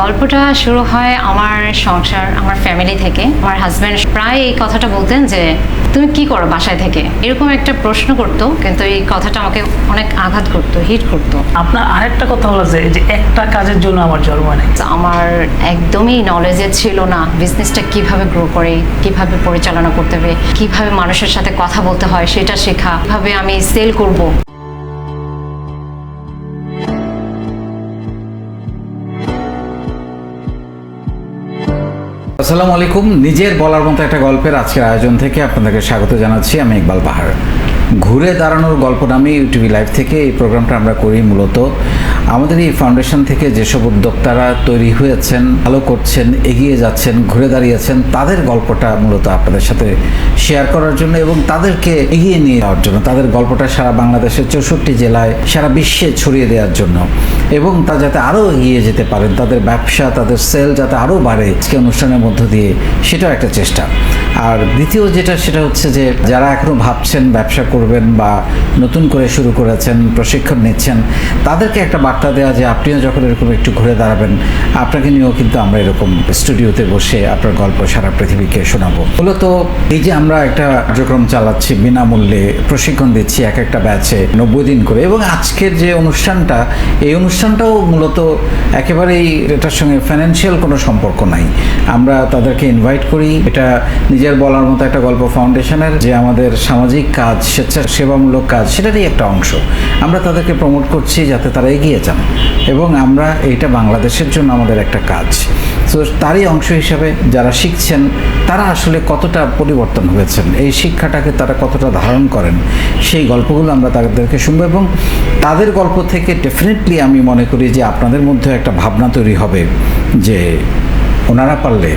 গল্পটা শুরু হয় আমার সংসার আমার ফ্যামিলি থেকে। আমার হাজব্যান্ড প্রায় এই কথাটা বলতেন যে তুমি কি করো বাসায় থেকে? এরকম একটা প্রশ্ন করতো কিন্তু এই কথাটা আমাকে অনেক আঘাত করতো হিট করতো। আপনার আরেকটা কথা হলো যে একটা কাজের জন্য আমার জন্ম নেই। আমার একদমই নলেজে ছিল না বিজনেসটা কীভাবে গ্রো করে কীভাবে পরিচালনা করতে হবে কীভাবে মানুষের সাথে কথা বলতে হয় সেটা শেখা কীভাবে আমি সেল করব। আসসালামু আলাইকুম। নিজের বলার মতো একটা গল্পের আজকের আয়োজন থেকে আপনাদেরকে স্বাগত জানাচ্ছি। আমি ইকবাল পাহাড়। ঘুরে দাঁড়ানোর গল্প নামে ইউটিভি লাইভ থেকে এই প্রোগ্রামটা আমরা করি মূলত আমাদের এই ফাউন্ডেশন থেকে যেসব উদ্যোক্তারা তৈরি হয়েছেন, ভালো করছেন, এগিয়ে যাচ্ছেন, ঘুরে দাঁড়িয়েছেন, তাদের গল্পটা মূলত আপনাদের সাথে শেয়ার করার জন্য এবং তাদেরকে এগিয়ে নিয়ে যাওয়ার জন্য, তাদের গল্পটা সারা বাংলাদেশের চৌষট্টি জেলায়, সারা বিশ্বে ছড়িয়ে দেওয়ার জন্য এবং তা যাতে আরও এগিয়ে যেতে পারেন, তাদের ব্যবসা, তাদের সেল যাতে আরও বাড়ে আজকে অনুষ্ঠানের মধ্য দিয়ে, সেটাও একটা চেষ্টা। আর দ্বিতীয় যেটা, সেটা হচ্ছে যে যারা এখনও ভাবছেন ব্যবসা করবেন বা নতুন করে শুরু করেছেন, প্রশিক্ষণ নিচ্ছেন, তাদেরকে একটা বার্তা দেওয়া যে আপনিও যখন এরকম একটু ঘুরে দাঁড়াবেন, আপনাকে নিয়েও কিন্তু আমরা এরকম স্টুডিওতে বসে আপনার গল্প সারা পৃথিবীকে শোনাবো। মূলত এই যে আমরা একটা কার্যক্রম চালাচ্ছি, বিনামূল্যে প্রশিক্ষণ দিচ্ছি এক একটা ব্যাচে নব্বই দিন করে এবং আজকের যে অনুষ্ঠানটা, এই অনুষ্ঠানটাও মূলত একেবারেই এটার সঙ্গে ফাইন্যান্সিয়াল কোনো সম্পর্ক নাই। আমরা তাদেরকে ইনভাইট করি। এটা নিজের বলার মতো একটা গল্প ফাউন্ডেশনের যে আমাদের সামাজিক কাজ, স্বেচ্ছাসেবামূলক কাজ, সেটারই একটা অংশ। আমরা তাদেরকে প্রমোট করছি যাতে তারা এগিয়ে যান এবং আমরা এইটা বাংলাদেশের জন্য আমাদের একটা কাজ। তো তারই অংশ হিসাবে যারা শিখছেন, তারা আসলে কতটা পরিবর্তন হয়েছেন, এই শিক্ষাটাকে তারা কতটা ধারণ করেন, সেই গল্পগুলো আমরা তাদেরকে শুনব এবং তাদের গল্প থেকে ডেফিনেটলি আমি মনে করি যে আপনাদের মধ্যে একটা ভাবনা তৈরি হবে যে ওনারা পারলে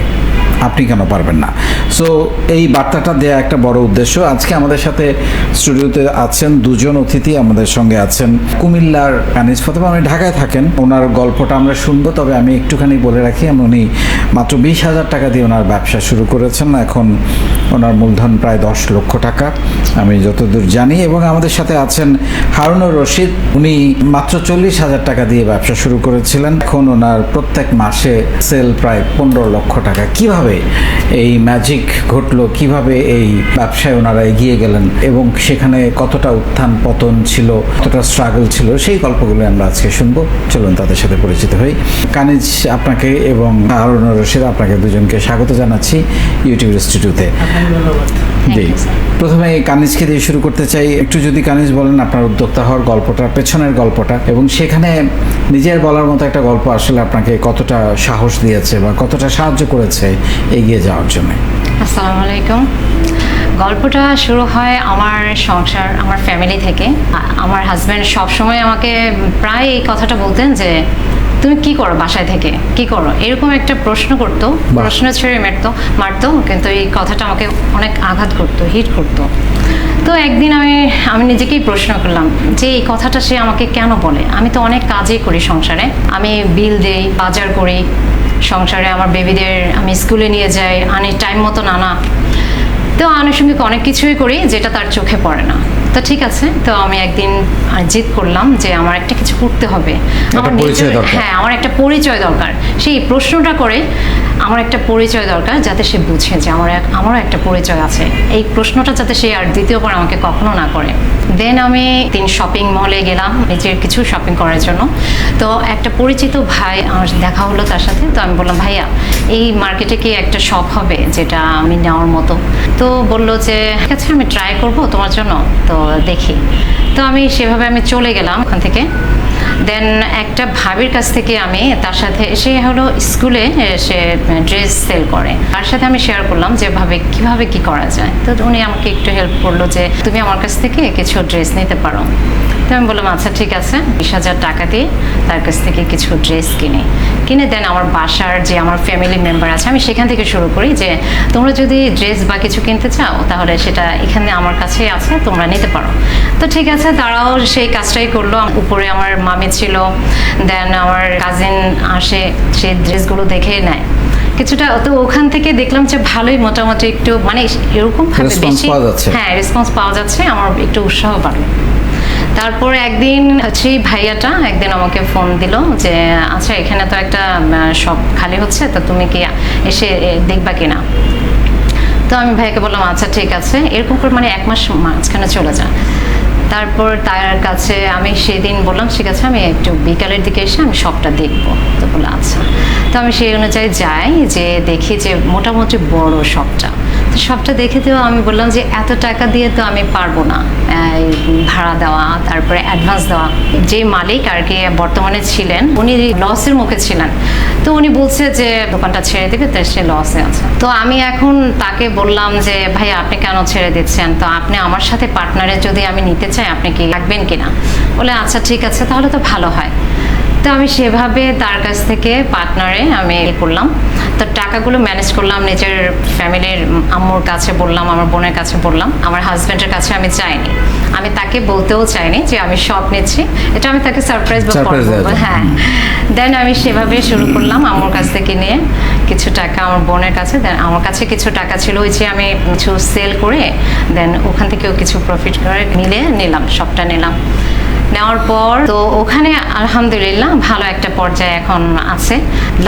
আপনি কেন পারবেন না? সো এই বার্তাটা দেয়া একটা বড় উদ্দেশ্য। আজকে আমাদের সাথে স্টুডিওতে আছেন দুজন অতিথি আমাদের সঙ্গে আছেন। কুমিল্লার কানিজ ফতেমা উনি ঢাকায় থাকেন। ওনার গল্পটা আমরা শুনব, তবে আমি একটুখানি বলে রাখি উনি মাত্র বিশ হাজার টাকা দিয়ে ওনার ব্যবসা শুরু করেছেন। এখন ওনার মূলধন প্রায় দশ লক্ষ টাকা। আমি যতদূর জানি, এবং আমাদের সাথে আছেন হারুনুর রশিদ। উনি মাত্র চল্লিশ হাজার টাকা দিয়ে ব্যবসা শুরু করেছিলেন। এখন ওনার প্রত্যেক মাসে সেল প্রায় পনেরো লক্ষ টাকা। কীভাবে এই ম্যাজিক ঘটলো কীভাবে এই ব্যবসায় ওনারা এগিয়ে গেলেন এবং সেখানে কতটা উত্থান পতন ছিল কতটা স্ট্রাগল ছিল সেই গল্পগুলো আমরা আজকে শুনব। চলুন তাদের সাথে পরিচিত হই। কানিজ আপনাকে এবং হারুনুর রশিদ আপনাকে দুজনকে স্বাগত জানাচ্ছি ইউটিউব স্টুডিওতে জি। প্রথমে এই কানিজকে দিয়ে শুরু করতে চাই। একটু যদি কানিজ বলেন আপনার উদ্যোক্তা হওয়ার গল্পটা পেছনের গল্পটা এবং সেখানে নিজের বলার মতো একটা গল্প আসলে আপনাকে কতটা সাহস দিয়েছে বা কতটা সাহায্য করেছে এগিয়ে যাওয়ার জন্য। আসসালামু আলাইকুম। গল্পটা শুরু হয় আমার সংসার আমার ফ্যামিলি থেকে। আমার হাজব্যান্ড সবসময় আমাকে প্রায় এই কথাটা বলতেন যে তুমি কি করো বাসায় থেকে? কি করো? এরকম একটা প্রশ্ন করতো। প্রশ্ন ছেড়ে মারতো মারতো কিন্তু এই কথাটা আমাকে অনেক আঘাত করতো হিট করতো। তো একদিন আমি আমি নিজেকেই প্রশ্ন করলাম যে এই কথাটা সে আমাকে কেন বলে? আমি তো অনেক কাজই করি সংসারে। আমি বিল দেই বাজার করি সংসারে আমার বেবিদের আমি স্কুলে নিয়ে যাই আনি টাইম মতো নানা। তো আনুষঙ্গিক অনেক কিছুই করি যেটা তার চোখে পড়ে না। তো ঠিক আছে তো আমি একদিন জিদ করলাম যে আমার একটা কিছু করতে হবে। আমার। হ্যাঁ আমার একটা পরিচয় দরকার। সেই প্রশ্নটা করে আমার একটা পরিচয় দরকার যাতে সে বুঝে যে আমার এক- আমারও একটা পরিচয় আছে। এই প্রশ্নটা যাতে সে আর দ্বিতীয়বার আমাকে কখনো না করে। দেন আমি তিন শপিং মলে গেলাম, নিজের কিছু শপিং করার জন্য। তো একটা পরিচিত ভাই আমার দেখা হলো তার সাথে, তো আমি বললাম, ভাইয়া, এই মার্কেটে কি একটা শপ হবে যেটা আমি নেওয়ার মতো? তো বলল যে, ঠিক আছে, আমি ট্রাই করব তোমার জন্য। তো দেখি। তো আমি সেভাবে আমি চলে গেলাম ওখান থেকে। দেন একটা ভাবির কাছ থেকে আমি তার সাথে, সে হলো স্কুলে সে ড্রেস সেল করে। তার সাথে আমি শেয়ার করলাম যে ভাবে কীভাবে কি করা যায়। তো উনি আমাকে একটু হেল্প করল যে, তুমি আমার কাছ থেকে কিছু ড্রেস নিতে পারো। তো আমি বললাম আচ্ছা ঠিক আছে বিশ হাজার টাকা দিয়ে তার কাছ থেকে কিছু ড্রেস কিনি। কিনে দেন আমার বাসার যে আমার ফ্যামিলি মেম্বার আছে আমি সেখান থেকে শুরু করি যে তোমরা যদি ড্রেস বা কিছু কিনতে চাও তাহলে সেটা এখানে আমার কাছে আছে তোমরা নিতে পারো। তো ঠিক আছে তারাও সেই কাজটাই করল। উপরে আমার মামি ছিল দেন আমার কাজিন আসে সেই ড্রেসগুলো দেখে নেয়। কিছুটা তো ওখান থেকে দেখলাম যে ভালোই মোটামুটি একটু মানে এরকম ভাবে বেশি হ্যাঁ রেসপন্স পাওয়া যাচ্ছে আমার একটু উৎসাহ বাড়লো। তারপর একদিন হচ্ছে ভাইয়াটা একদিন আমাকে ফোন দিল যে আচ্ছা এখানে তো একটা শপ খালি হচ্ছে, তো তুমি কি এসে দেখবা কিনা? তো আমি ভাইকে বললাম আচ্ছা ঠিক আছে। এরকম করে মানে এক মাস মাঝখানে চলে যা তারপর তার কাছে আমি সেদিন বললাম, ঠিক আছে, আমি একটু বিকালের দিকে এসে আমি সবটা দেখব। তো বলল আচ্ছা। তো আমি সেই অনুযায়ী যাই, যে দেখি যে মোটামুটি বড় সবটা সবটা দেখে তো আমি বললাম যে এত টাকা দিয়ে তো আমি পারব না। ভাড়া দেওয়া, তারপরে অ্যাডভান্স দেওয়া। যে মালিক আর কি বর্তমানে ছিলেন, উনি লসের মুখে ছিলেন। তো উনি বলছে যে দোকানটা ছেড়ে দেবে, তো সে লসে আছে। তো আমি এখন তাকে বললাম যে, ভাই, আপনি কেন ছেড়ে দিচ্ছেন? তো আপনি আমার সাথে পার্টনারে যদি আমি নিতে চাই, আপনি কি রাখবেন কিনা? বলে আচ্ছা ঠিক আছে, তাহলে তো ভালো হয়। তো আমি সেভাবে তার কাছ থেকে পার্টনারে আমি করলাম। তো টাকাগুলো ম্যানেজ করলাম নিজের ফ্যামিলির আম্মুর কাছে বললাম আমার বোনের কাছে বললাম আমার হাজব্যান্ডের কাছে আমি চাইনি। আমি তাকে বলতেও চাইনি যে আমি সব নিচ্ছি। এটা আমি তাকে সারপ্রাইজ বা। হ্যাঁ। দেন আমি সেভাবে শুরু করলাম আম্মুর কাছ থেকে নিয়ে কিছু টাকা আমার বোনের কাছে। দেন আমার কাছে কিছু টাকা ছিল ওই যে আমি কিছু সেল করে দেন ওখান থেকেও কিছু প্রফিট করে মিলে নিলাম সবটা নিলাম। নেওয়ার পর, তো ওখানে আলহামদুলিল্লাহ ভালো একটা পর্যায়ে এখন আছে।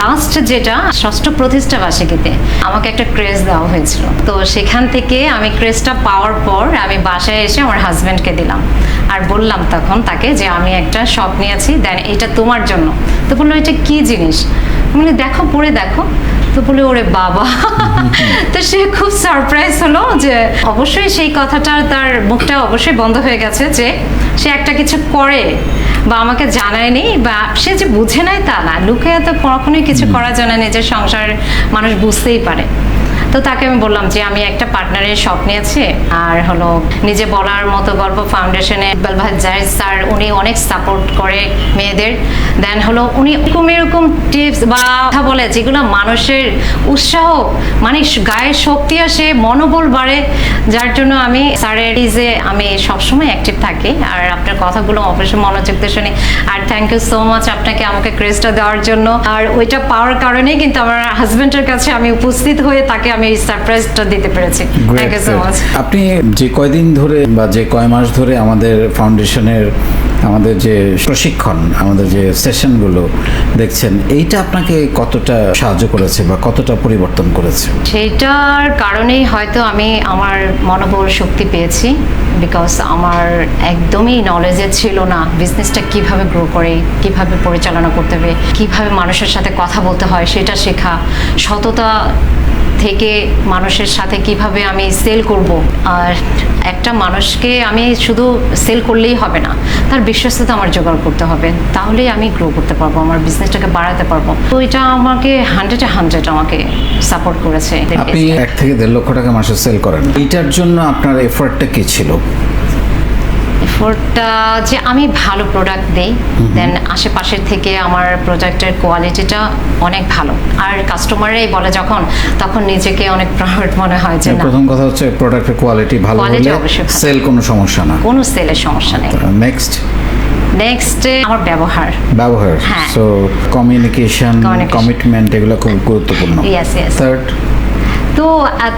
লাস্ট যেটা, ষষ্ঠ প্রতিষ্ঠা বার্ষিকীতে আমাকে একটা ক্রেজ দেওয়া হয়েছিল। তো সেখান থেকে আমি ক্রেজটা পাওয়ার পর আমি বাসায় এসে আমার হাজব্যান্ডকে দিলাম। আর বললাম তখন তাকে যে, আমি একটা শপ নিয়েছি, দেন এটা তোমার জন্য। তো বলল, এটা কি জিনিস? বলি, দেখো, পরে দেখো। তো বলে ওরে বাবা। তো সে খুব সারপ্রাইজ হলো যে অবশ্যই সেই কথাটা তার মুখটা অবশ্যই বন্ধ হয়ে গেছে যে সে একটা কিছু করে বা আমাকে জানায়নি বা সে যে বুঝে নাই তা না। লুকে তো কখনোই কিছু করা জানায়নি যে সংসার মানুষ বুঝতেই পারে। তো তাকে আমি বললাম যে আমি একটা পার্টনারের শপ নিয়েছি, আর হলো নিজে বলার মতো গল্প ফাউন্ডেশনে ইকবাল ভাই জাহিদ স্যার, উনি অনেক সাপোর্ট করে মেয়েদের। দেন হলো উনি এরকম এরকম টিপস বা কথা বলে যেগুলো মানুষের উৎসাহ মানে গায়ের শক্তি আসে, মনোবল বাড়ে, যার জন্য আমি স্যারের যে আমি সবসময় অ্যাক্টিভ থাকি। আর আপনার কথাগুলো অবশ্যই মনোযোগ দিয়ে শুনি। আর থ্যাংক ইউ সো মাচ আপনাকে আমাকে ক্রেজটা দেওয়ার জন্য। আর ওইটা পাওয়ার কারণেই কিন্তু আমার হাজবেন্ডের কাছে আমি উপস্থিত হয়ে তাকে আমি এই সারপ্রাইজটা দিতে পেরেছি। থ্যাংক ইউ সো মাচ আপনি যে কয়দিন ধরে বা যে কয় মাস ধরে আমাদের ফাউন্ডেশনের আমাদের যে প্রশিক্ষণ আমাদের যে সেশনগুলো দেখছেন এইটা আপনাকে কতটা সাহায্য করেছে বা কতটা পরিবর্তন করেছে? সেইটার কারণেই হয়তো আমি আমার মনোবল শক্তি পেয়েছি বিকজ আমার একদমই নলেজে ছিল না বিজনেসটা কীভাবে গ্রো করে কীভাবে পরিচালনা করতে হবে কীভাবে মানুষের সাথে কথা বলতে হয় সেটা শেখা সততা থেকে মানুষের সাথে কীভাবে আমি সেল করব? আর একটা মানুষকে আমি শুধু সেল করলেই হবে না, তার বিশ্বস্ততা আমার জোগাড় করতে হবে। তাহলেই আমি গ্রো করতে পারব, আমার বিজনেসটাকে বাড়াতে পারব। তো এটা আমাকে হান্ড্রেডে হান্ড্রেড আমাকে সাপোর্ট করেছে। আপনি এক থেকে দেড় লক্ষ টাকা মাসে সেল করেন। এটার জন্য আপনার এফোর্টটা কি ছিল? এফোর্টটা যে আমি ভালো প্রোডাক্ট দিই দেন আশেপাশের থেকে আমার প্রোডাক্টের কোয়ালিটিটা অনেক ভালো। আর কাস্টমাররাই বলে যখন তখন নিজেকে অনেক প্রাউড মনে হয় যে না। প্রথম কথা হচ্ছে প্রোডাক্টের কোয়ালিটি ভালো হলে সেল কোনো সমস্যা না। কোনো সেলের সমস্যা নেই। নেক্সট নেক্সট আমার ব্যবহার। ব্যবহার। হ্যাঁ। সো কমিউনিকেশন কমিটমেন্ট এগুলো খুব গুরুত্বপূর্ণ। Yes, yes. থার্ড তো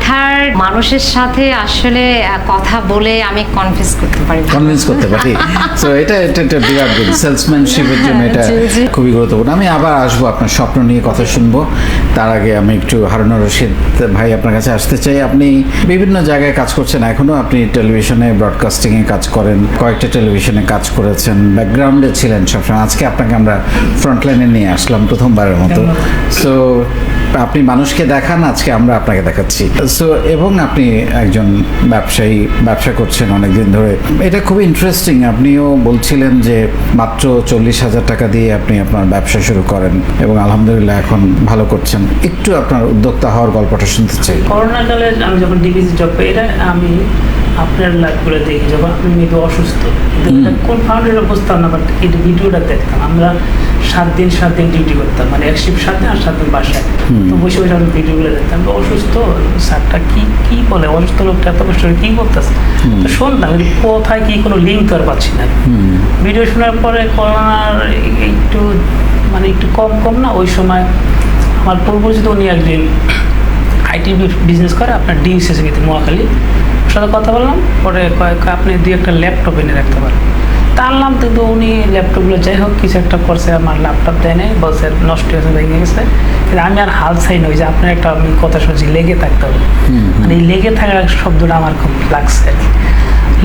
থার্ড মানুষের সাথে আসলে কথা বলে আমি কনফিউজ করতে পারি। কনভিন্স করতে পারি। সো এটা এটা একটা বিরাট গুণ সেলসম্যানশিপের জন্য এটা। খুবই গুরুত্বপূর্ণ। আমি আবার আসব আপনার স্বপ্ন নিয়ে কথা শুনব। তার আগে আমি একটু হারুন রশিদ ভাই আপনার কাছে আসতে চাই। আপনি বিভিন্ন জায়গায় কাজ করছেন এখনও। আপনি টেলিভিশনে ব্রডকাস্টিং এ কাজ করেন কয়েকটা টেলিভিশনে কাজ করেছেন ব্যাকগ্রাউন্ডে ছিলেন সবসময়। আজকে আপনাকে আমরা ফ্রন্টলাইনে নিয়ে আসলাম প্রথমবারের মতো। সো আপনি মানুষকে দেখান, আজকে আমরা আপনাকে দেখাচ্ছি। সো এবং আপনি একজন ব্যবসায়ী, ব্যবসা করছেন অনেকদিন ধরে। এটা খুব ইন্টারেস্টিং আপনিও বলছিলেন যে মাত্র চল্লিশ হাজার টাকা দিয়ে আপনি আপনার ব্যবসা শুরু করেন এবং আলহামদুলিল্লাহ এখন ভালো করছেন। একটু আপনার উদ্যোক্তা হওয়ার গল্পটা শুনতে চাই। করোনাকালে আমি যখন ডিবিসি জব পাই, এটা আমি আপনার লাইভগুলো দেখি যখন আপনি অসুস্থ। কোন ফাউন্ডের বুঝতাম না বাট এই ভিডিওটা দেখতাম। আমরা সাত দিন সাত দিন ডিউটি করতাম মানে এক শিফট সাত দিন আর সাত দিন বাসায়। তো বসে বসে ভিডিওগুলো দেখতাম অসুস্থ। স্যারটা কি কি বলে? অসুস্থ লোকটা এত কষ্ট কি করতেছে? তো শুনতাম কোথায় কি কোনো লিঙ্ক তো আর পাচ্ছি না। ভিডিও শোনার পরে করোনার একটু মানে একটু কম কম না ওই সময় আমার পূর্বপরিচিত উনি একদিন আইটি বিজনেস করে আপনার ডিএসএস গেতে মহাখালী সাথে কথা বললাম পরে কয়েক আপনি দুই একটা ল্যাপটপ এনে রাখতে পারেন। তা আনলাম কিন্তু উনি ল্যাপটপগুলো যাই হোক কিছু একটা করছে আমার ল্যাপটপ দেয় নাই বলছে নষ্ট হয়েছে ভেঙে গেছে। কিন্তু আমি আর হাল চাই নই যে আপনার একটা আমি কথা শুনছি লেগে থাকতে হবে। মানে এই লেগে থাকার শব্দটা আমার খুব লাগছে আর কি।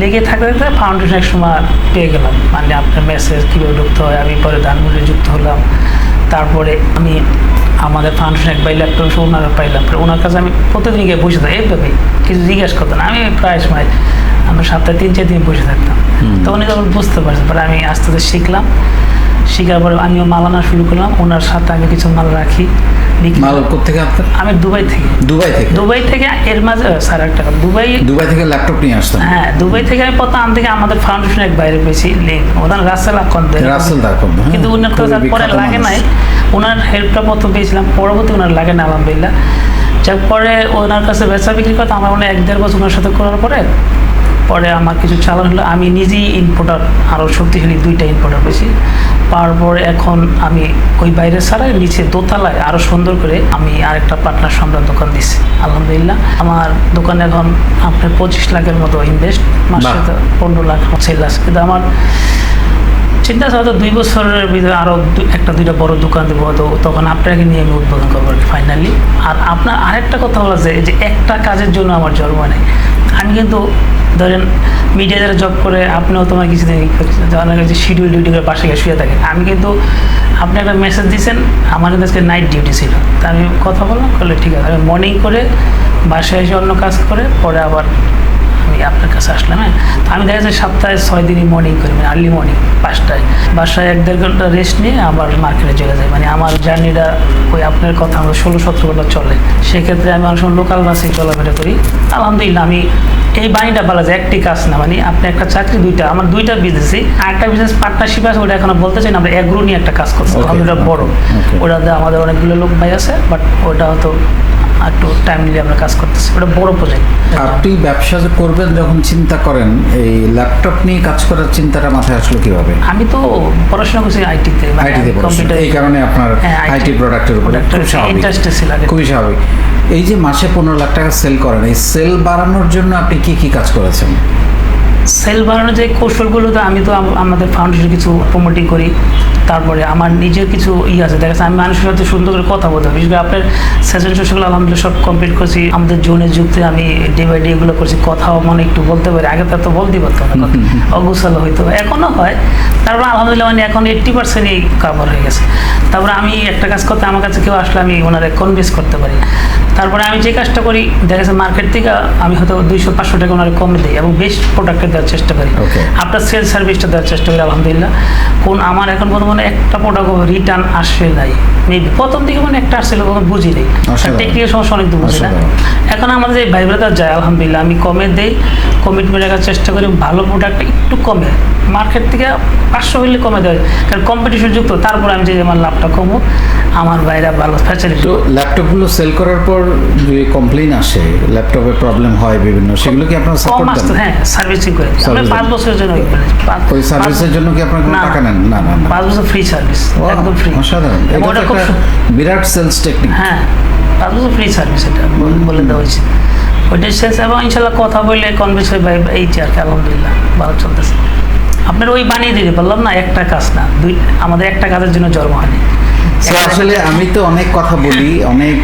লেগে থাকতে থাকতে ফাউন্ডেশন এক সময় পেয়ে গেলাম। মানে আপনার মেসেজ কীভাবে ঢুকতে হয় আমি পরে ধানমন্ডি যুক্ত হলাম। তারপরে আমি আমাদের ফাংশন এক পাইলে ল্যাপটপ সব ওনারা পাইলাম পরে ওনার কাছে আমি প্রতিদিন গিয়ে বসে থাকি এইভাবে কিছু জিজ্ঞেস করতাম না। আমি প্রায় সময় আমরা সপ্তাহে তিন চার দিন বসে থাকতাম। তো উনি তখন বুঝতে পারছেন পরে আমি আস্তে আস্তে শিখলাম। শেখার পরে আমিও মাল আনা শুরু করলাম। ওনার সাথে আমি কিছু মাল রাখি। মাল। থেকে আপনার? আমি দুবাই থেকে। দুবাই থেকে? দুবাই থেকে এর মাঝে স্যার একটা কথা, দুবাই দুবাই থেকে ল্যাপটপ নিয়ে আসতাম। হ্যাঁ দুবাই থেকে আমি প্রথম থেকে আমাদের ফাউন্ডেশন এক বাইরে পেয়েছি লিঙ্ক ওনার রাসেল আকন্দ রাসেল দাকন, হ্যাঁ। কিন্তু উনার কাছে পরে লাগে নাই। ওনার হেল্পটা প্রথম পেয়েছিলাম পরবর্তী ওনার লাগে না আলহামদুলিল্লাহ। যার পরে ওনার কাছে বেচা বিক্রি করতে আমার মনে এক দেড় বছর ওনার সাথে করার পরে পরে আমার কিছু চালান হলো। আমি নিজেই ইনপোর্টার আরও শক্তিশালী দুইটা ইনপোর্টার পেয়েছি। পাওয়ার পরে এখন আমি ওই বাইরে ছাড়াই নিচে দোতলায় আরও সুন্দর করে আমি আরেকটা পার্টনার সম্রাট দোকান দিচ্ছি আলহামদুলিল্লাহ। আমার দোকানে এখন আপনার পঁচিশ লাখের মতো ইনভেস্ট মাসে পনেরো লাখ সেল আছে। কিন্তু আমার চিন্তা আছে হয়তো দুই বছরের ভিতরে আরও একটা দুইটা বড় দোকান দেবো হয়তো তখন আপনাকে নিয়ে আমি উদ্বোধন করব আর ফাইনালি আর আপনার আরেকটা কথা হলো যে যে একটা কাজের জন্য আমার জন্ম নেই। আমি কিন্তু ধরেন মিডিয়া যারা জব করে আপনিও তোমার কিছু অনেক শিডিউল ডিউটি করে পাশে গিয়ে শুয়ে থাকে। আমি কিন্তু আপনি একটা মেসেজ দিয়েছেন আমার কিন্তু আজকে নাইট ডিউটি ছিল। তা আমি কথা বললাম, করলে ঠিক আছে। আমি মর্নিং করে বাসায় এসে অন্য কাজ করে, পরে আবার আমি আপনার কাছে আসলাম হ্যাঁ? তো আমি দেখা যায় সপ্তাহে ছয় দিনই মর্নিং করি মানে আর্লি মর্নিং পাঁচটায়। বাসায় এক দেড় ঘণ্টা রেস্ট নিয়ে আবার মার্কেটে চলে যাই। মানে আমার জার্নিটা ওই আপনার কথা আমরা ষোলো সতেরো ঘণ্টা চলে। সেক্ষেত্রে আমি অনেক সময় লোকাল বাসে চলাফেরা করি। আলহামদুলিল্লাহ আমি এই বাণীটা বলা যায় একটি কাজ না। মানে আপনি একটা চাকরি দুইটা আমার দুইটা বিজনেসই আর একটা বিজনেস পার্টনারশিপ আছে ওটা এখন বলতে চাই না আমরা এগ্রো নিয়ে একটা কাজ করছি। আলহামদুলিল্লাহ বড়। ওটাতে আমাদের অনেকগুলো লোক ভাই আছে বাট ওটা হয়তো একটু টাইম নিয়ে আমরা কাজ করতেছি। ওটা বড় প্রজেক্ট আপনি ব্যবসা যে করবেন যখন চিন্তা করেন এই ল্যাপটপ নিয়ে কাজ করার চিন্তাটা মাথায় আসলো কীভাবে? আমি তো পড়াশোনা করছি আইটিতে আইটিতে কম্পিউটার এই কারণে আপনার আইটি প্রোডাক্টের উপর ইন্টারেস্ট ছিল খুবই স্বাভাবিক। এই যে মাসে পনেরো লাখ টাকা সেল করেন এই সেল বাড়ানোর জন্য আপনি কি কি কাজ করেছেন? সেল বাড়ানোর যে কৌশলগুলো তো আমি তো আম- আমাদের ফাউন্ডেশন কিছু প্রমোটিং করি। তারপরে আমার নিজের কিছু ই আছে দেখা যাচ্ছে আমি মানুষের সাথে সুন্দর করে কথা বলতে বিশেষ করে আপনার সেশন শেষগুলো আলহামদুলিল্লাহ সব কমপ্লিট করছি। আমাদের জোনের যুক্তে আমি ডে বাই ডে এগুলো করছি কথাও মানে একটু বলতে পারি। আগে তো বলতেই পারতাম না কথা। হইতো। এখনও হয়। তারপর আলহামদুলিল্লাহ মানে এখন এইট্টি পার্সেন্টই কাভার হয়ে গেছে। তারপরে আমি একটা কাজ করতে আমার কাছে কেউ আসলে আমি ওনারে কনভিন্স করতে পারি। তারপরে আমি যে কাজটা করি দেখা যাচ্ছে মার্কেট থেকে আমি হয়তো দুইশো পাঁচশো টাকা ওনারে কমে দিই এবং বেস্ট প্রোডাক্টে দেওয়ার চেষ্টা করি। আপনার সেল সার্ভিসটা দেওয়ার চেষ্টা করি আলহামদুলিল্লাহ। কোন আমার এখন বর্তমানে একটা প্রোডাক্ট রিটার্ন আসে নাই। মেবি প্রথম দিকে মানে একটা আসছিল তখন বুঝি নেই। টেকনিক্যাল সমস্যা অনেক দূর বুঝি না। এখন আমাদের এই ভাইব্রেটার যায় আলহামদুলিল্লাহ। আমি কমে দেই কমিটমেন্ট রাখার চেষ্টা করি ভালো প্রোডাক্ট একটু কমে। মার্কেট থেকে পাঁচশো হইলে কমে দেয় কারণ কম্পিটিশন যুক্ত তারপর আমি যে আমার লাভটা কমো আমার বাইরে ভালো ফ্যাসিলিটি ল্যাপটপগুলো সেল করার পর যে আসে ল্যাপটপে প্রবলেম হয় বিভিন্ন সেগুলো কি আপনারা সাপোর্ট দেন? হ্যাঁ সার্ভিসিং করে। আমরা Servicing। পাঁচ বছরের জন্য ওই সার্ভিসের জন্য কি আপনারা কোনো টাকা নেন? না না না। পাঁচ বছর ফ্রি সার্ভিস একদম ফ্রি অসাধারণ। এটা খুব বিরাট সেলস টেকনিক হ্যাঁ পাঁচ বছর ফ্রি সার্ভিস এটা বলে দেওয়া হয়েছে। ওইটা শেষ এবং ইনশাল্লাহ কথা বললে কনভিন্স হয়ে ভাই এই আর কি আলহামদুলিল্লাহ ভালো চলতেছে। আপনার ওই বানিয়ে দিতে বললাম না একটা কাজ না দুই আমাদের একটা কাজের জন্য জন্ম হয়নি। আসলে আমি তো অনেক কথা বলি অনেক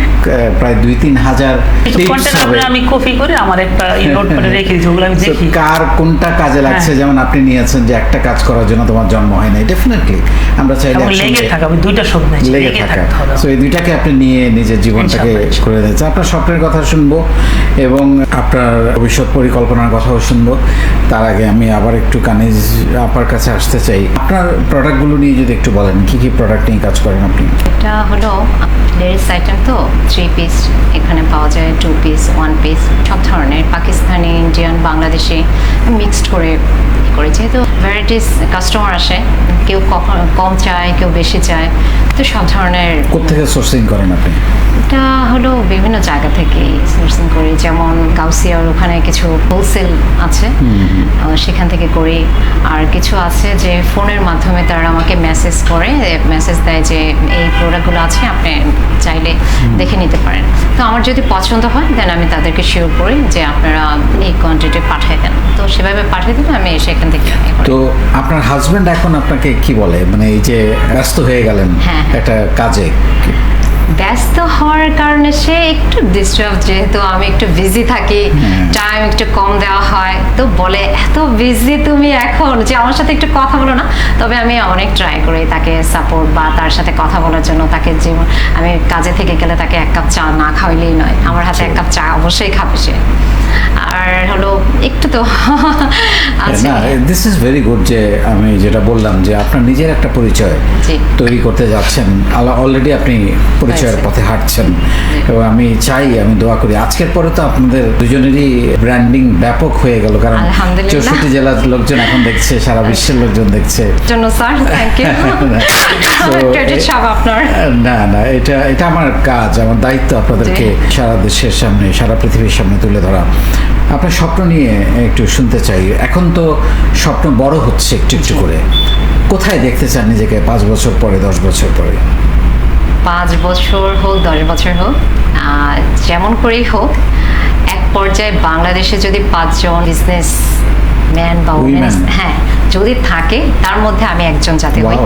প্রায় দুই তিন হাজার। আমি কপি করে আমার একটা করে রেখে দিচ্ছি ওগুলো আমি দেখি। কার কোনটা কাজে লাগছে? হ্যাঁ। যেমন আপনি নিয়েছেন যে একটা কাজ করার জন্য তোমার জন্ম হয় নাই। ডেফিনেটলি আমরা চাইলে লেগে থাকা আমি দুইটা শব্দ লেগে থাকা। সো এই দুইটাকে আপনি নিয়ে নিজের জীবনটাকে করে দিয়েছেন। আপনার স্বপ্নের কথা শুনব এবং আপনার ভবিষ্যৎ পরিকল্পনার কথাও শুনব। তার আগে আমি আবার একটু কানিজ আপার কাছে আসতে চাই। আপনার প্রোডাক্টগুলো নিয়ে যদি একটু বলেন কি কি প্রোডাক্ট নিয়ে কাজ করেন আপনি? এটা হলো লেডিস আইটেম তো থ্রি পিস এখানে পাওয়া যায় টু পিস ওয়ান পিস সব ধরনের, পাকিস্তানি ইন্ডিয়ান বাংলাদেশি মিক্সড করে করে। যেহেতু ভ্যারাইটিস কাস্টমার আসে কেউ কম চায় কেউ বেশি চায় তো সব ধরনের কোথেকে সোর্সিং করেন আপনি? এটা হলো বিভিন্ন জায়গা থেকে সোর্সিং করি। যেমন গাউসিয়ার ওখানে কিছু হোলসেল আছে সেখান থেকে করি। আর কিছু আছে যে ফোনের মাধ্যমে তারা আমাকে মেসেজ করে মেসেজ দেয় যে এই প্রোডাক্টগুলো আছে আপনি চাইলে দেখে নিতে পারেন। তো তো আমার যদি পছন্দ হয় দেন আমি তাদেরকে শিওর করি যে আপনারা এই কোয়ান্টিটি পাঠিয়ে দেন। তো সেভাবে পাঠিয়ে দিলে আমি সেখান থেকে তো আপনার হাজবেন্ড এখন আপনাকে কি বলে? মানে এই যে ব্যস্ত হয়ে গেলেন হ্যাঁ। একটা কাজে। ব্যস্ত হওয়ার কারণে সে একটু ডিস্টার্ব যেহেতু আমি একটু বিজি থাকি টাইম একটু কম দেওয়া হয় তো বলে এত বিজি তুমি এখন? যে আমার সাথে একটু কথা বলো না তবে আমি অনেক ট্রাই করি তাকে সাপোর্ট বা তার সাথে কথা বলার জন্য তাকে যেমন আমি কাজে থেকে গেলে তাকে এক কাপ চা না খাওয়াইলেই নয় আমার হাতে এক কাপ চা অবশ্যই খাবে সে। আর হলো একটু তো না দিস ইজ ভেরি গুড যে আমি যেটা বললাম যে আপনার নিজের একটা পরিচয়। তৈরি করতে যাচ্ছেন। অলরেডি আপনি পরিচয়ের পথে হাঁটছেন। এবং আমি চাই আমি দোয়া করি। আজকের পরে তো আপনাদের দুজনেরই ব্র্যান্ডিং ব্যাপক হয়ে গেল কারণ চৌষট্টি জেলার লোকজন এখন দেখছে সারা বিশ্বের লোকজন দেখছে। না না এটা এটা আমার কাজ আমার দায়িত্ব আপনাদেরকে সারা দেশের সামনে সারা পৃথিবীর সামনে তুলে ধরা। আপনার স্বপ্ন নিয়ে একটু শুনতে চাই। এখন তো স্বপ্ন বড় হচ্ছে একটু একটু করে। কোথায় দেখতে চান নিজেকে পাঁচ বছর পরে দশ বছর পরে? পাঁচ বছর হোক দশ বছর হোক যেমন করেই হোক এক পর্যায়ে বাংলাদেশে যদি পাঁচজন বিজনেস ম্যান বা. হ্যাঁ যদি থাকে তার মধ্যে আমি একজন যাতে হই.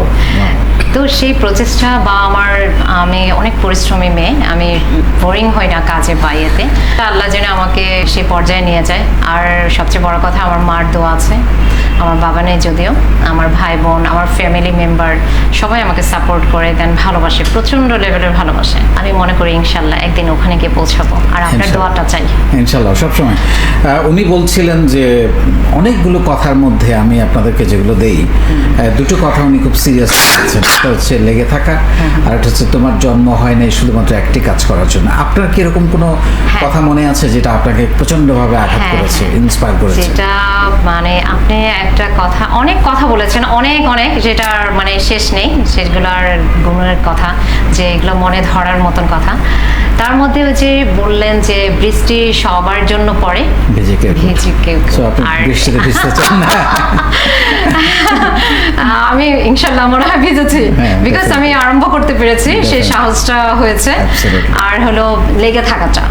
তো সেই প্রচেষ্টা বা আমার আমি অনেক পরিশ্রমী মেয়ে আমি বোরিং হই না কাজে বা ইয়েতে আল্লাহ যেন আমাকে সেই পর্যায়ে নিয়ে যায় আর সবচেয়ে বড় কথা আমার মার দোয়া আছে আমার বাবা নেই যদিও আমার ভাই বোন আমার ফ্যামিলি মেম্বার সবাই আমাকে সাপোর্ট করে দেন ভালোবাসে প্রচণ্ড লেভেলের ভালোবাসে। আমি মনে করি ইনশাল্লাহ একদিন ওখানে গিয়ে পৌঁছাবো আর আপনার। দোয়াটা চাই। ইনশাল্লাহ সবসময়। উনি বলছিলেন যে অনেকগুলো কথার মধ্যে আমি আপনাদেরকে যেগুলো দেই দুটো কথা উনি খুব সিরিয়াস একটা হচ্ছে লেগে থাকা আর একটা হচ্ছে তোমার জন্ম হয় নাই শুধুমাত্র একটি কাজ করার জন্য। আপনার কি এরকম কোনো কথা মনে আছে যেটা আপনাকে প্রচন্ডভাবে আঘাত হ্যাঁ, করেছে হ্যাঁ। ইন্সপায়ার করেছে? যেটা মানে আপনি একটা কথা অনেক কথা বলেছেন অনেক অনেক যেটার মানে শেষ নেই সেগুলোর গুণের কথা যে এগুলো মনে ধরার মতন কথা। তার মধ্যে যে বললেন যে বৃষ্টি সবার জন্য পড়ে। আমি ইনশাল্লাহ মনে হয় ভিজেছি হ্যাঁ, বিকজ আমি আরম্ভ করতে পেরেছি সেই সাহসটা হয়েছে। আর হলো লেগে থাকাটা।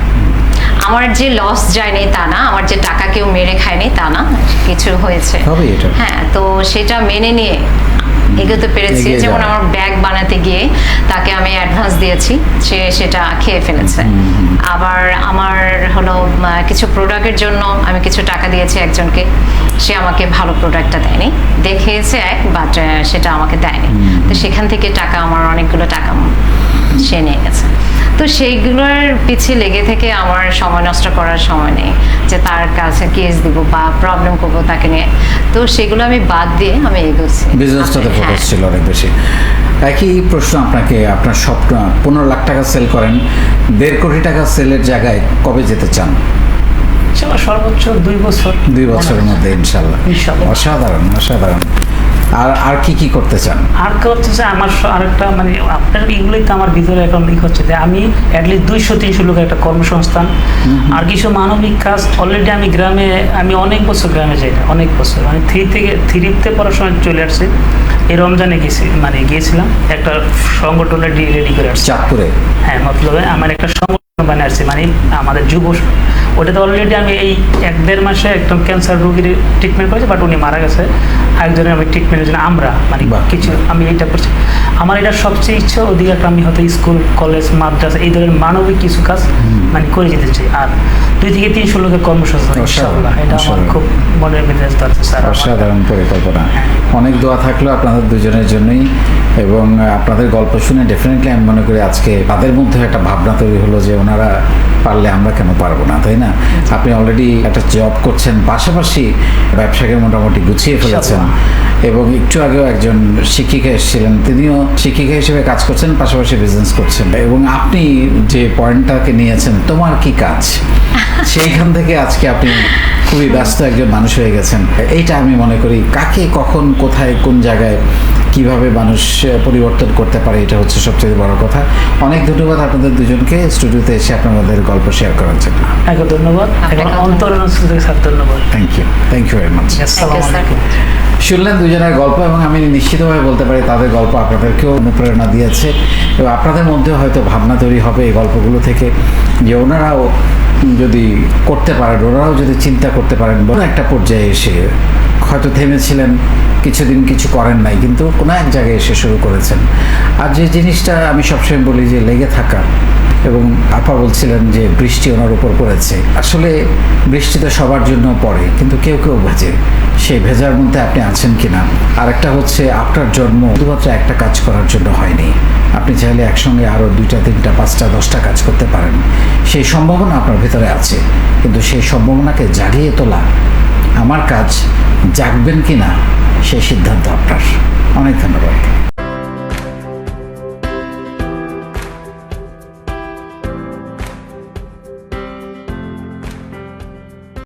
আমার যে লস যায়নি তা না আমার যে টাকা কেউ মেরে খায়নি তা না কিছু হয়েছে। হ্যাঁ তো সেটা মেনে নিয়ে এগোতে পেরেছি। যেমন আমার ব্যাগ বানাতে গিয়ে তাকে আমি অ্যাডভান্স দিয়েছি সে সেটা খেয়ে ফেলেছে। আবার আমার হলো কিছু প্রোডাক্টের জন্য আমি কিছু টাকা দিয়েছি একজনকে সে আমাকে ভালো প্রোডাক্টটা দেয়নি। দেখেছে এক বাট সেটা আমাকে দেয়নি। তো সেখান থেকে টাকা আমার অনেকগুলো টাকা সে নিয়ে গেছে। তো সেইগুলোর পিছিয়ে লেগে থেকে আমার সময় নষ্ট করার সময় নেই যে তার কাছে কেস দিব বা প্রবলেম করব তাকে নিয়ে। তো সেগুলো আমি বাদ দিয়ে আমি এগোচ্ছি। বিজনেসটাতে হ্যাঁ। ফোকাস ছিল অনেক বেশি। একই প্রশ্ন আপনাকে আপনার স্বপ্ন পনেরো লাখ টাকা সেল করেন দেড় কোটি টাকা সেলের জায়গায় কবে যেতে চান? সর্বোচ্চ দুই বছর। দুই বছরের মধ্যে ইনশাল্লাহ। অসাধারণ অসাধারণ। আর আর কি কি করতে চান? আর কি হচ্ছে যে আমার আরেকটা মানে আপনার এগুলোই তো আমার ভিতরে এখন ই হচ্ছে যে আমি অ্যাটলিস্ট দুইশো তিনশো লোকের একটা কর্মসংস্থান। আর কিছু মানবিক কাজ অলরেডি আমি গ্রামে আমি অনেক বছর গ্রামে যাই অনেক বছর। মানে থ্রি থেকে থ্রিতে পড়ার সময় চলে আসছি। এই রমজানে গেছি মানে গিয়েছিলাম। একটা সংগঠনের রেডি করে আসছি। চাঁদপুরে? হ্যাঁ মতলবে আমার একটা সংগঠন বানিয়ে আসছে মানে আমাদের যুব ওটাতে অলরেডি আমি এই এক দেড় মাসে একদম ক্যান্সার রোগীর ট্রিটমেন্ট করেছি বাট উনি মারা গেছে। একজনের আমি ট্রিটমেন্টের জন্য আমরা মানে। কিছু আমি এইটা করছি। আমার এটা সবচেয়ে ইচ্ছা ওদিকে আমি হয়তো স্কুল কলেজ মাদ্রাসা এই ধরনের মানবিক কিছু কাজ মানে করে যেতে চাই। আর দুই থেকে তিনশো লোকের কর্মসংস্থান ইনশাআল্লাহ। এটা আমার খুব মনের মেজাজ স্যার অসাধারণ পরিকল্পনা। অনেক দোয়া থাকল আপনাদের দুজনের জন্যই। এবং আপনাদের গল্প শুনে ডেফিনেটলি আমি মনে করি আজকে তাদের মধ্যে একটা ভাবনা তৈরি হলো যে ওনারা পারলে আমরা কেন পারব না তাই না? আপনি অলরেডি একটা জব করছেন পাশাপাশি ব্যবসাকে মোটামুটি গুছিয়ে ফেলেছেন এবং একটু আগেও একজন শিক্ষিকা এসেছিলেন তিনিও শিক্ষিকা হিসেবে কাজ করছেন পাশাপাশি বিজনেস করছেন। এবং আপনি যে পয়েন্টটাকে নিয়েছেন তোমার কি কাজ? সেইখান থেকে আজকে আপনি খুবই ব্যস্ত একজন মানুষ হয়ে গেছেন। এইটা আমি মনে করি কাকে কখন কোথায় কোন জায়গায় কীভাবে মানুষ পরিবর্তন করতে পারে এটা হচ্ছে সবচেয়ে বড় কথা। অনেক ধন্যবাদ আপনাদের দুজনকে। স্টুডিওতে এসে আপনাদের গল্প শেয়ার করার জন্য। একে ধন্যবাদ। এখন আপনাকেও স্যার ধন্যবাদ। Thank you thank you very much শুনলেন দুজনের গল্প এবং আমি নিশ্চিতভাবে বলতে পারি তাদের গল্প আপনাদেরকেও অনুপ্রেরণা দিয়েছে। এবং আপনাদের মধ্যে হয়তো ভাবনা তৈরি হবে এই গল্পগুলো থেকে যে ওনারাও যদি করতে পারেন ওনারাও যদি চিন্তা করতে পারেন বড় একটা পর্যায়ে এসে হয়তো থেমেছিলেন। কিছুদিন কিছু করেন নাই, কিন্তু কোনো এক জায়গায় এসে শুরু করেছেন। আর যে জিনিসটা আমি সবসময় বলি যে লেগে থাকা, এবং আপা বলছিলেন যে বৃষ্টি ওনার উপর পড়েছে। আসলে বৃষ্টি তো সবার জন্য পড়ে, কিন্তু কেউ কেউ ভেজে সেই ভেজার মধ্যে আপনি আছেন কিনা? আর একটা হচ্ছে আপনার জন্ম শুধুমাত্র একটা কাজ করার জন্য হয়নি। আপনি চাইলে একসঙ্গে আরও দুইটা, তিনটা, পাঁচটা, দশটা কাজ করতে পারেন। সেই সম্ভাবনা আপনার ভিতরে আছে, কিন্তু সেই সম্ভাবনাকে জাগিয়ে তোলা, আমার কাজ জাগবেন কিনা? সেই সিদ্ধান্ত আপনার। অনেক ধন্যবাদ।